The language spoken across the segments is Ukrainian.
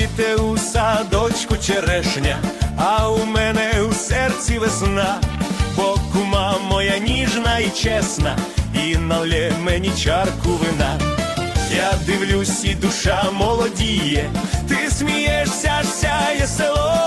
цвіте у садочку черешня, а у мене у серці весна, бо кума моя ніжна і чесна, і налє мені чарку вина. Я дивлюсь, і душа молодіє, ти смієшся, сяє село.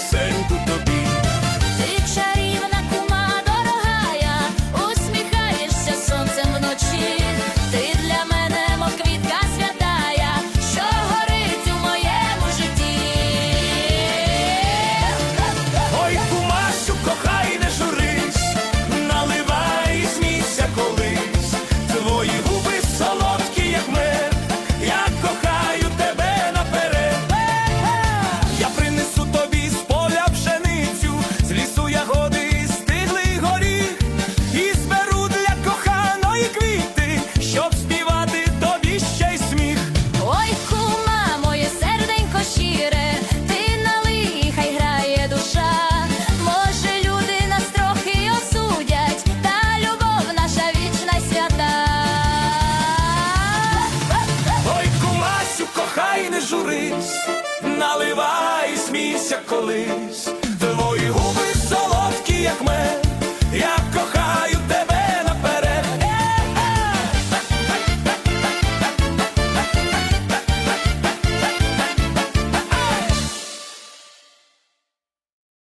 sento tobinho. se acolhes